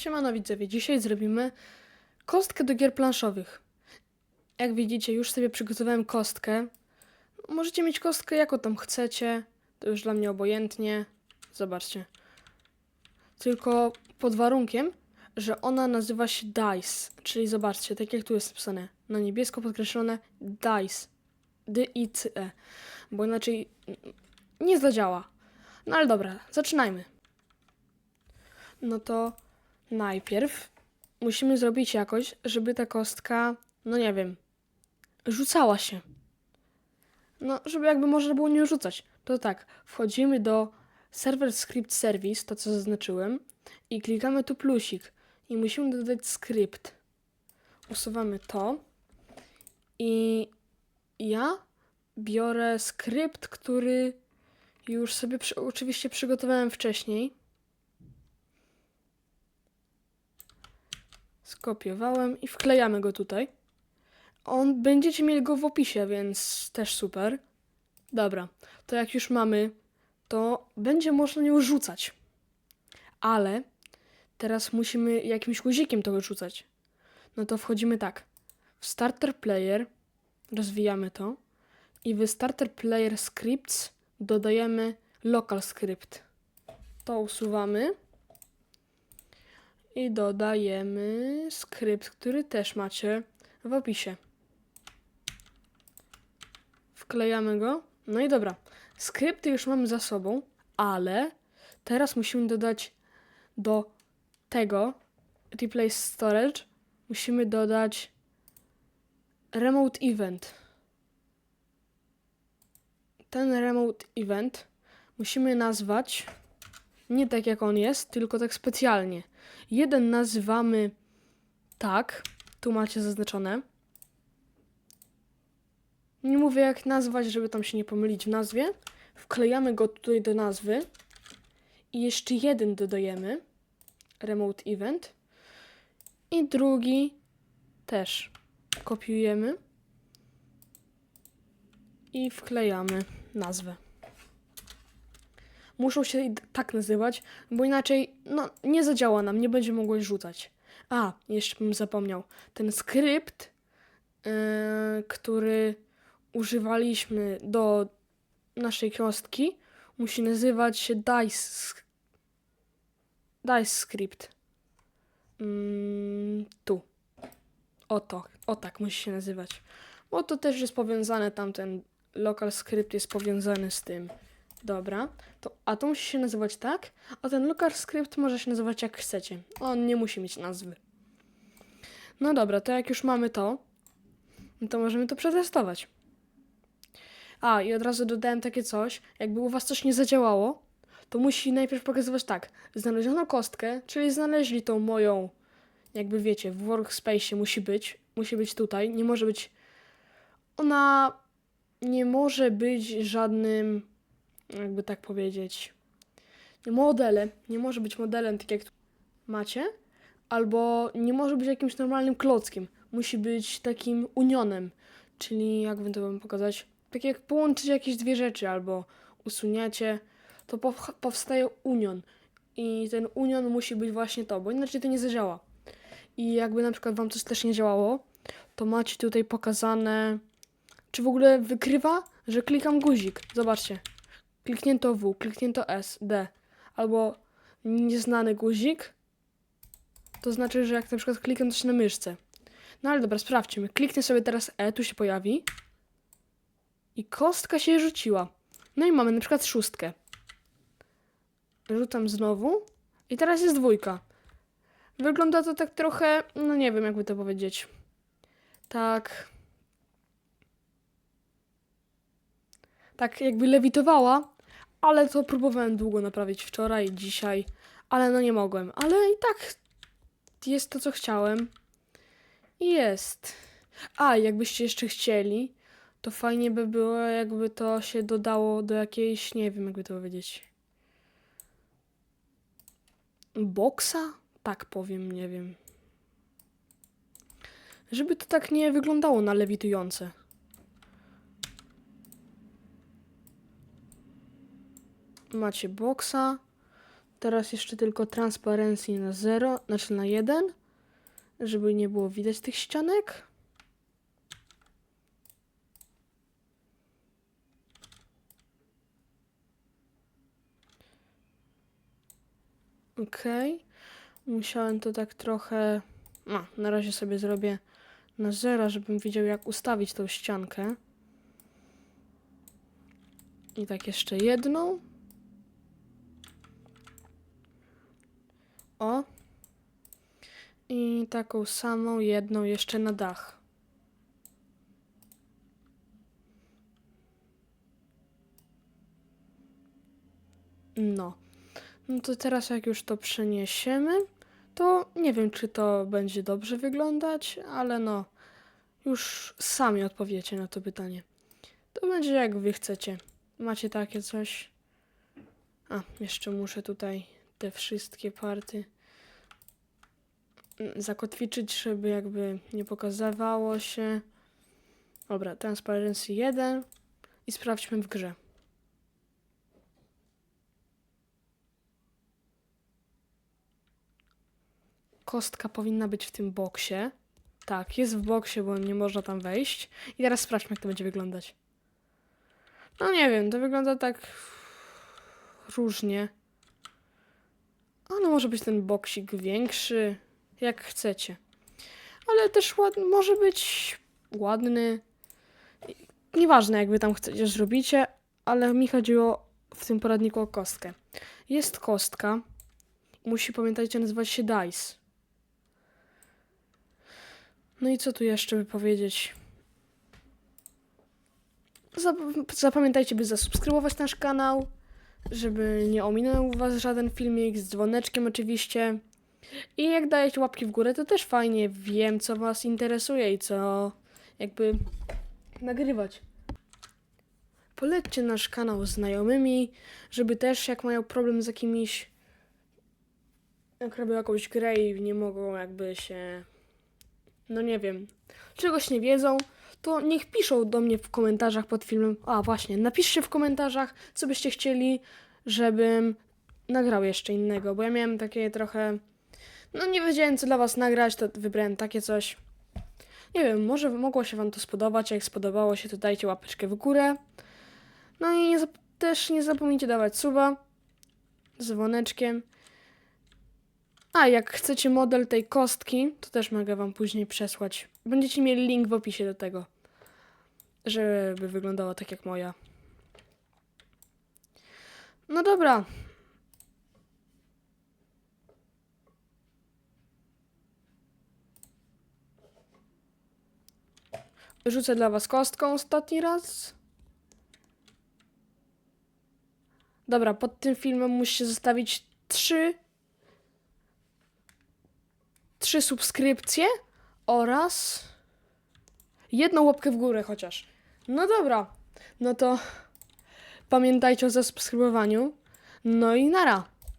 Siemano widzowie, dzisiaj zrobimy kostkę do gier planszowych. Jak widzicie, już sobie przygotowałem kostkę. Możecie mieć kostkę jaką tam chcecie, to już dla mnie obojętnie. Zobaczcie. Tylko pod warunkiem, że ona nazywa się DICE, czyli zobaczcie, tak jak tu jest napisane, na niebiesko podkreślone DICE. D-I-C-E, bo inaczej nie zadziała. No ale dobra, zaczynajmy. No to najpierw musimy zrobić jakoś, żeby ta kostka, no nie wiem, rzucała się. No, żeby jakby można było nie rzucać. To tak, wchodzimy do Server Script Service, to co zaznaczyłem, i klikamy tu plusik. I musimy dodać skrypt. Usuwamy to. I ja biorę skrypt, który już sobie przy, oczywiście przygotowałem wcześniej. Skopiowałem i wklejamy go tutaj. On będziecie mieli go w opisie, więc też super. Dobra, to jak już mamy, to będzie można nią rzucać. Ale teraz musimy jakimś guzikiem to rzucać. No to wchodzimy tak. W Starter Player rozwijamy to i w Starter Player Scripts dodajemy Local Script. To usuwamy i dodajemy skrypt, który też macie w opisie. Wklejamy go. No i dobra. Skrypty już mamy za sobą, ale teraz musimy dodać do tego replace storage musimy dodać remote event. Ten remote event musimy nazwać nie tak jak on jest, tylko tak specjalnie. Jeden nazywamy tak, tu macie zaznaczone. Nie mówię jak nazwać, żeby tam się nie pomylić w nazwie. Wklejamy go tutaj do nazwy i jeszcze jeden dodajemy, remote event. I drugi też kopiujemy i wklejamy nazwę muszą się tak nazywać, bo inaczej no, nie zadziała nam, nie będzie mogło rzucać. A, jeszcze bym zapomniał. Ten skrypt, yy, który używaliśmy do naszej kostki, musi nazywać się dice, dice script. Mm, tu. Oto, o tak musi się nazywać. Bo to też jest powiązane, tamten local script jest powiązany z tym. Dobra, to, a to musi się nazywać tak, a ten local script może się nazywać jak chcecie. On nie musi mieć nazwy. No dobra, to jak już mamy to, no to możemy to przetestować. A, i od razu dodałem takie coś, jakby u was coś nie zadziałało, to musi najpierw pokazywać tak, znaleziono kostkę, czyli znaleźli tą moją, jakby wiecie, w workspace musi być, musi być tutaj, nie może być, ona nie może być żadnym jakby tak powiedzieć, modelem. Nie może być modelem tak jak macie, albo nie może być jakimś normalnym klockiem. Musi być takim unionem, czyli jakby to bym pokazać, tak jak połączyć jakieś dwie rzeczy albo usuniecie, to pow- powstaje union. I ten union musi być właśnie to, bo inaczej to nie zadziała. I jakby na przykład wam coś też nie działało, to macie tutaj pokazane, czy w ogóle wykrywa, że klikam guzik. Zobaczcie, kliknięto W, kliknięto S, D, albo nieznany guzik, to znaczy, że jak na przykład klikam coś na myszce. No ale dobra, sprawdźmy. Kliknę sobie teraz E, tu się pojawi. I kostka się rzuciła. No i mamy na przykład szóstkę. Rzucam znowu. I teraz jest dwójka. Wygląda to tak trochę, no nie wiem jakby to powiedzieć. Tak. Tak jakby lewitowała, ale to próbowałem długo naprawić wczoraj dzisiaj, ale no nie mogłem. Ale i tak jest to, co chciałem. I jest. A, jakbyście jeszcze chcieli, to fajnie by było, jakby to się dodało do jakiejś, nie wiem, jakby to powiedzieć. Boksa? Tak powiem, nie wiem. Żeby to tak nie wyglądało na lewitujące. Macie boksa, teraz jeszcze tylko transparencji na 0, znaczy na 1, żeby nie było widać tych ścianek. Okej. Musiałem to tak trochę. No, na razie sobie zrobię na 0, żebym wiedział, jak ustawić tą ściankę. I tak jeszcze jedną. O. I taką samą jedną jeszcze na dach. No. No to teraz jak już to przeniesiemy, to nie wiem, czy to będzie dobrze wyglądać, ale no, już sami odpowiecie na to pytanie. To będzie jak wy chcecie. Macie takie coś? A, jeszcze muszę tutaj te wszystkie party mm, zakotwiczyć, żeby jakby nie pokazywało się. Dobra, transparency 1 i sprawdźmy w grze. Kostka powinna być w tym boksie. Tak, jest w boksie, bo nie można tam wejść. I teraz sprawdźmy, jak to będzie wyglądać. No nie wiem, to wygląda tak różnie. Ale może być ten boksik większy, jak chcecie. Ale też ład... może być ładny. Nieważne, jak wy tam chcecie, zrobicie, ale mi chodziło w tym poradniku o kostkę. Jest kostka. Musi, pamiętajcie, nazywać się dice. No i co tu jeszcze by powiedzieć? Zap- zapamiętajcie, by zasubskrybować nasz kanał, żeby nie ominął was żaden filmik, z dzwoneczkiem oczywiście. I jak dajecie łapki w górę, to też fajnie wiem, co was interesuje i co jakby nagrywać. Polećcie nasz kanał znajomymi, żeby też jak mają problem z jakimiś, jak robią jakąś grę i nie mogą jakby się, no nie wiem, czegoś nie wiedzą, to niech piszą do mnie w komentarzach pod filmem. A właśnie, napiszcie w komentarzach, co byście chcieli, żebym nagrał jeszcze innego, bo ja miałem takie trochę. No nie wiedziałem, co dla was nagrać, to wybrałem takie coś. Nie wiem, może mogło się wam to spodobać. Jak spodobało się, to dajcie łapeczkę w górę. No i nie też nie zapomnijcie dawać suba z dzwoneczkiem. A, jak chcecie model tej kostki, to też mogę wam później przesłać. Będziecie mieli link w opisie do tego, żeby wyglądała tak jak moja. No dobra. Rzucę dla was kostką ostatni raz. Dobra, pod tym filmem musicie zostawić trzy trzy subskrypcje oraz jedną łapkę w górę chociaż. No dobra, no to pamiętajcie o zasubskrybowaniu. No i nara.